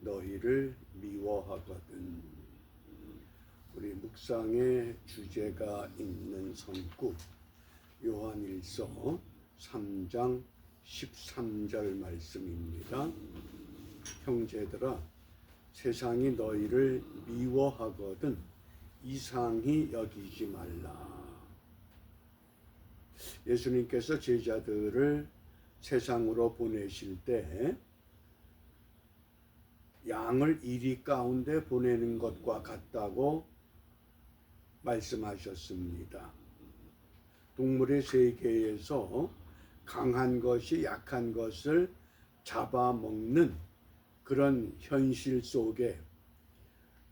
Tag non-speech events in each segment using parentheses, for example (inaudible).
너희를 미워하거든. 우리 묵상의 주제가 있는 선구 요한일서 3장 13절 말씀입니다. 형제들아 세상이 너희를 미워하거든 이상히 여기지 말라. 예수님께서 제자들을 세상으로 보내실 때 양을 이리 가운데 보내는 것과 같다고 말씀하셨습니다. 동물의 세계에서 강한 것이 약한 것을 잡아먹는 그런 현실 속에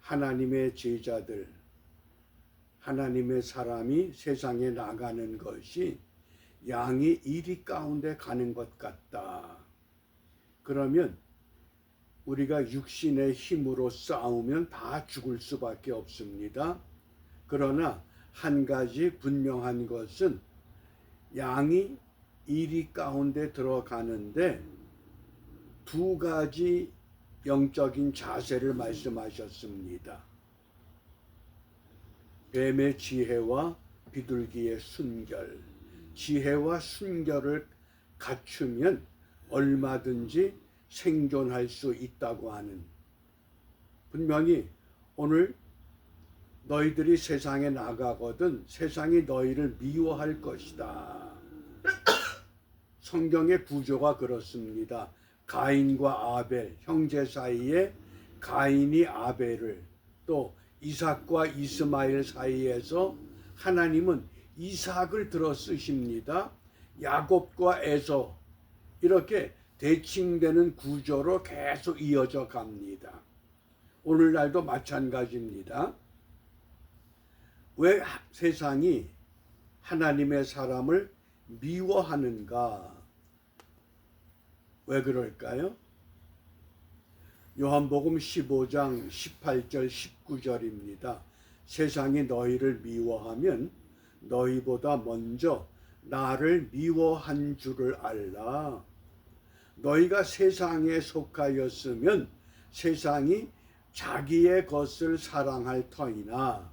하나님의 제자들, 하나님의 사람이 세상에 나가는 것이 양이 이리 가운데 가는 것 같다. 그러면 우리가 육신의 힘으로 싸우면 다 죽을 수밖에 없습니다. 그러나 한 가지 분명한 것은 양이 이리 가운데 들어가는데 두 가지 영적인 자세를 말씀하셨습니다. 뱀의 지혜와 비둘기의 순결. 지혜와 순결을 갖추면 얼마든지 생존할 수 있다고 하는 분명히 오늘 너희들이 세상에 나가거든 세상이 너희를 미워할 것이다. (coughs) 성경의 구조가 그렇습니다. 가인과 아벨 형제 사이에 가인이 아벨을 또 이삭과 이스마엘 사이에서 하나님은 이삭을 들어 쓰십니다. 야곱과 에서 이렇게 대칭되는 구조로 계속 이어져 갑니다. 오늘날도 마찬가지입니다. 왜 세상이 하나님의 사람을 미워하는가? 왜 그럴까요? 요한복음 15장 18절 19절입니다. 세상이 너희를 미워하면 너희보다 먼저 나를 미워한 줄을 알라. 너희가 세상에 속하였으면 세상이 자기의 것을 사랑할 터이나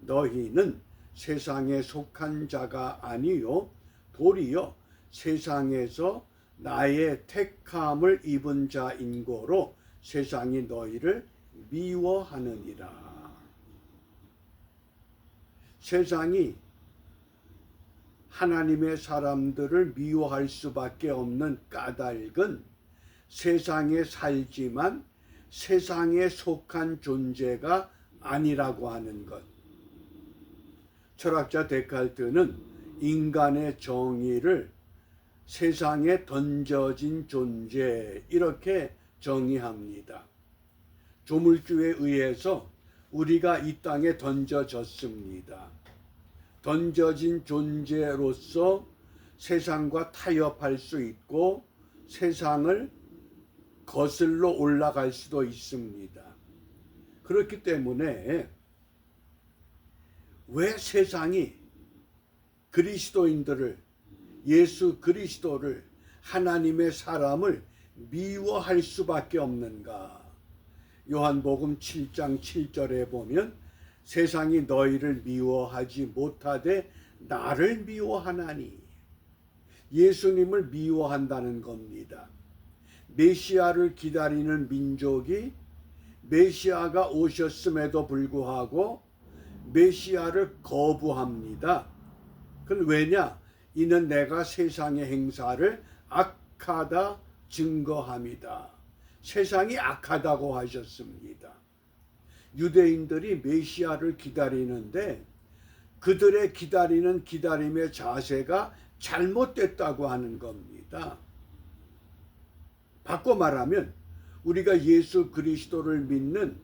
너희는 세상에 속한 자가 아니요 도리어 세상에서 나의 택함을 입은 자인고로 세상이 너희를 미워하느니라. 세상이 하나님의 사람들을 미워할 수밖에 없는 까닭은 세상에 살지만 세상에 속한 존재가 아니라고 하는 것. 철학자 데칼트는 인간의 정의를 세상에 던져진 존재 이렇게 정의합니다. 조물주에 의해서 우리가 이 땅에 던져졌습니다. 던져진 존재로서 세상과 타협할 수 있고 세상을 거슬러 올라갈 수도 있습니다. 그렇기 때문에 왜 세상이 그리스도인들을 예수 그리스도를 하나님의 사람을 미워할 수밖에 없는가? 요한복음 7장 7절에 보면 세상이 너희를 미워하지 못하되 나를 미워하나니 예수님을 미워한다는 겁니다. 메시아를 기다리는 민족이 메시아가 오셨음에도 불구하고 메시아를 거부합니다. 그건 왜냐? 이는 내가 세상의 행사를 악하다 증거합니다. 세상이 악하다고 하셨습니다. 유대인들이 메시아를 기다리는데 그들의 기다리는 기다림의 자세가 잘못됐다고 하는 겁니다. 바꿔 말하면 우리가 예수 그리스도를 믿는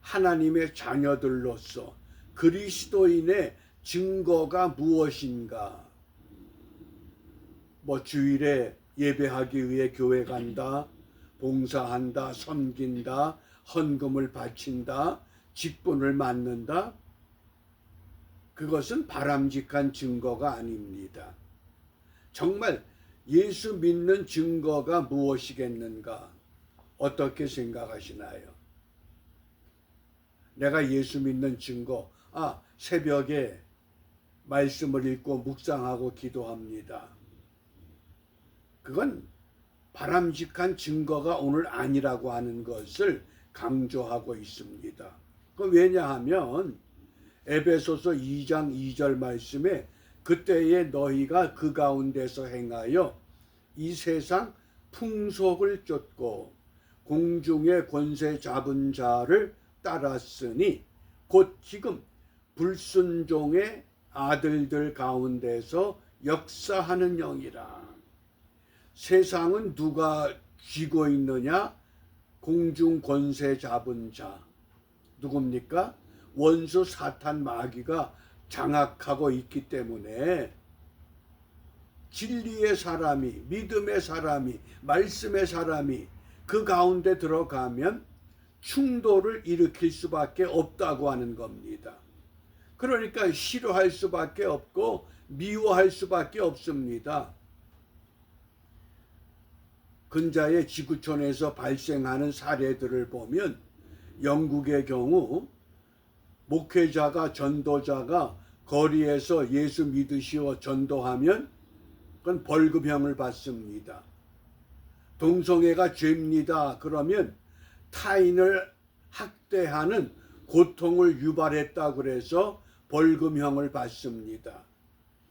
하나님의 자녀들로서 그리스도인의 증거가 무엇인가? 뭐 주일에 예배하기 위해 교회 간다, 봉사한다, 섬긴다, 헌금을 바친다, 직분을 맡는다. 그것은 바람직한 증거가 아닙니다. 정말 예수 믿는 증거가 무엇이겠는가? 어떻게 생각하시나요? 내가 예수 믿는 증거, 아, 새벽에 말씀을 읽고 묵상하고 기도합니다. 그건 바람직한 증거가 오늘 아니라고 하는 것을 강조하고 있습니다. 그 왜냐하면 에베소서 2장 2절 말씀에 그때에 너희가 그 가운데서 행하여 이 세상 풍속을 쫓고 공중의 권세 잡은 자를 따랐으니 곧 지금 불순종의 아들들 가운데서 역사하는 영이라. 세상은 누가 쥐고 있느냐? 공중 권세 잡은 자. 누굽니까? 원수 사탄 마귀가 장악하고 있기 때문에 진리의 사람이, 믿음의 사람이, 말씀의 사람이 그 가운데 들어가면 충돌을 일으킬 수밖에 없다고 하는 겁니다. 그러니까 싫어할 수밖에 없고 미워할 수밖에 없습니다. 근자의 지구촌에서 발생하는 사례들을 보면 영국의 경우 목회자가 전도자가 거리에서 예수 믿으시어 전도하면 그건 벌금형을 받습니다. 동성애가 죄입니다. 그러면 타인을 학대하는 고통을 유발했다 그래서 벌금형을 받습니다.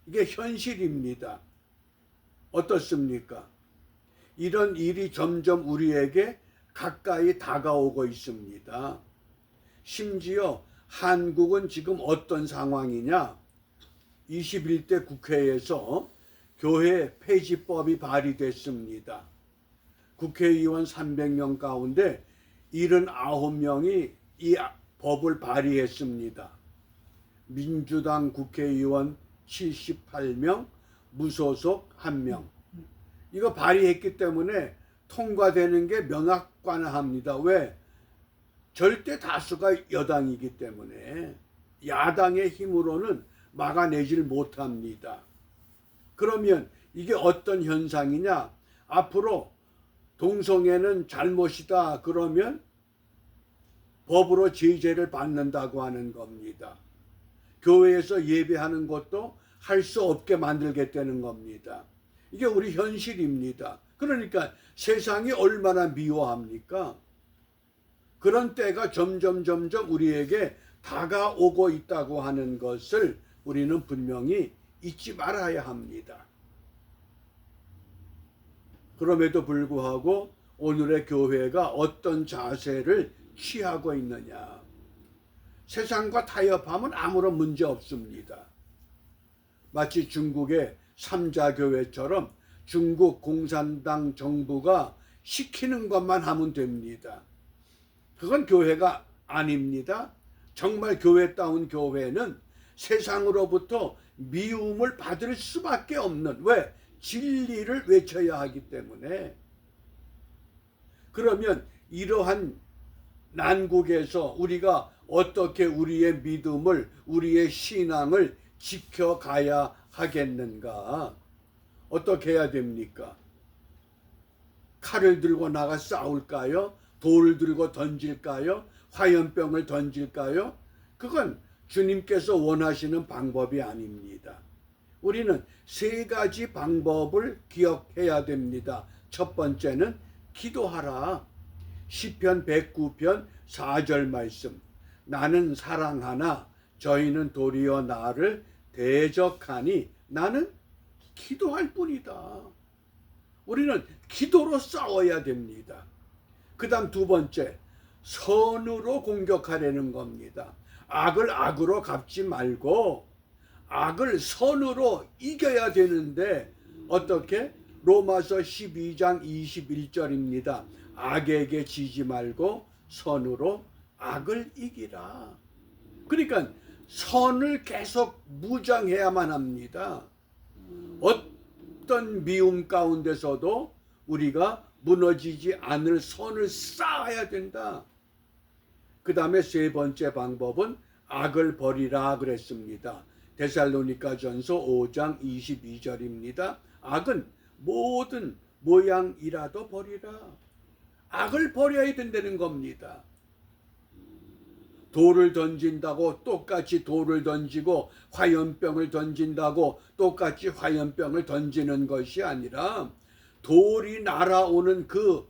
이게 현실입니다. 어떻습니까? 이런 일이 점점 우리에게 가까이 다가오고 있습니다. 심지어 한국은 지금 어떤 상황이냐? 21대 국회에서 교회 폐지법이 발의됐습니다. 국회의원 300명 가운데 79명이 이 법을 발의했습니다. 민주당 국회의원 78명, 무소속 1명. 이거 발의했기 때문에 통과되는 게 명확관합니다. 왜? 절대 다수가 여당이기 때문에 야당의 힘으로는 막아내질 못합니다. 그러면 이게 어떤 현상이냐? 앞으로 동성애는 잘못이다. 그러면 법으로 제재를 받는다고 하는 겁니다. 교회에서 예배하는 것도 할 수 없게 만들겠다는 겁니다. 이게 우리 현실입니다. 그러니까 세상이 얼마나 미워합니까? 그런 때가 점점 점점 우리에게 다가오고 있다고 하는 것을 우리는 분명히 잊지 말아야 합니다. 그럼에도 불구하고 오늘의 교회가 어떤 자세를 취하고 있느냐. 세상과 타협하면 아무런 문제 없습니다. 마치 중국의 삼자교회처럼 중국 공산당 정부가 시키는 것만 하면 됩니다. 그건 교회가 아닙니다. 정말 교회다운 교회는 세상으로부터 미움을 받을 수밖에 없는 왜 진리를 외쳐야 하기 때문에 그러면 이러한 난국에서 우리가 어떻게 우리의 믿음을 우리의 신앙을 지켜가야 하겠는가? 어떻게 해야 됩니까? 칼을 들고 나가 싸울까요? 돌을 들고 던질까요? 화염병을 던질까요? 그건 주님께서 원하시는 방법이 아닙니다. 우리는 세 가지 방법을 기억해야 됩니다. 첫 번째는 기도하라. 시편 109편 4절 말씀. 나는 사랑하나 저희는 도리어 나를 대적하니 나는 기도할 뿐이다. 우리는 기도로 싸워야 됩니다. 그 다음 두 번째, 선으로 공격하려는 겁니다. 악을 악으로 갚지 말고 악을 선으로 이겨야 되는데 어떻게? 로마서 12장 21절입니다. 악에게 지지 말고 선으로 악을 이기라. 그러니까 선을 계속 무장해야만 합니다. 어떤 미움 가운데서도 우리가 무너지지 않을 선을 쌓아야 된다. 그 다음에 세 번째 방법은 악을 버리라 그랬습니다. 데살로니가 전서 5장 22절입니다. 악은 모든 모양이라도 버리라. 악을 버려야 된다는 겁니다. 돌을 던진다고 똑같이 돌을 던지고 화염병을 던진다고 똑같이 화염병을 던지는 것이 아니라 돌이 날아오는 그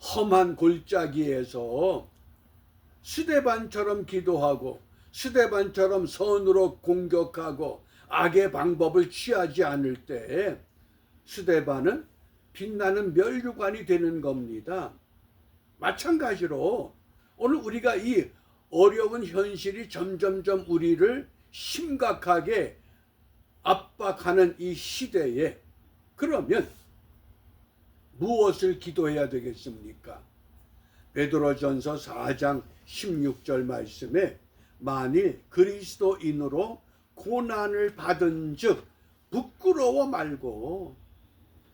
험한 골짜기에서 스데반처럼 기도하고 스데반처럼 선으로 공격하고 악의 방법을 취하지 않을 때 스데반은 빛나는 멸류관이 되는 겁니다. 마찬가지로 오늘 우리가 이 어려운 현실이 점점점 우리를 심각하게 압박하는 이 시대에 그러면 무엇을 기도해야 되겠습니까? 베드로전서 4장 16절 말씀에 만일 그리스도인으로 고난을 받은즉 부끄러워 말고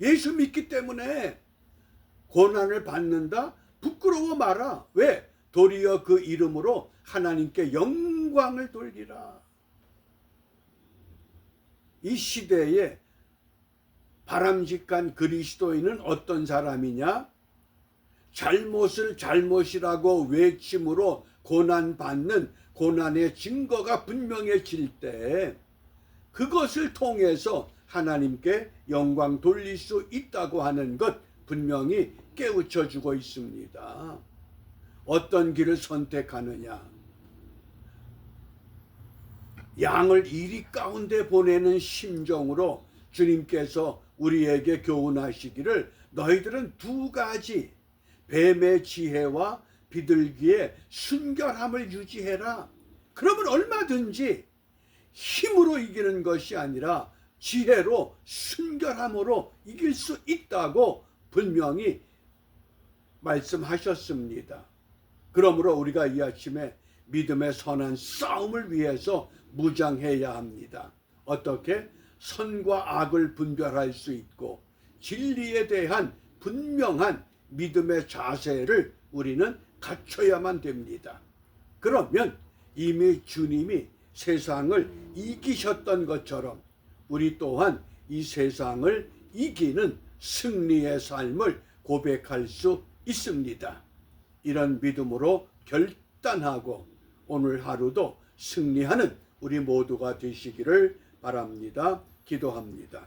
예수 믿기 때문에 고난을 받는다? 부끄러워 마라 왜 도리어 그 이름으로 하나님께 영광을 돌리라 이 시대에 바람직한 그리스도인은 어떤 사람이냐 잘못을 잘못이라고 외침으로 고난받는 고난의 증거가 분명해질 때 그것을 통해서 하나님께 영광 돌릴 수 있다고 하는 것 분명히 깨우쳐 주고 있습니다. 어떤 길을 선택하느냐? 양을 이리 가운데 보내는 심정으로 주님께서 우리에게 교훈하시기를 너희들은 두 가지 뱀의 지혜와 비둘기의 순결함을 유지해라. 그러면 얼마든지 힘으로 이기는 것이 아니라 지혜로 순결함으로 이길 수 있다고 분명히 말씀하셨습니다. 그러므로 우리가 이 아침에 믿음의 선한 싸움을 위해서 무장해야 합니다. 어떻게? 선과 악을 분별할 수 있고 진리에 대한 분명한 믿음의 자세를 우리는 갖춰야만 됩니다. 그러면 이미 주님이 세상을 이기셨던 것처럼 우리 또한 이 세상을 이기는 승리의 삶을 고백할 수 있습니다. 이런 믿음으로 결단하고 오늘 하루도 승리하는 우리 모두가 되시기를 바랍니다. 기도합니다.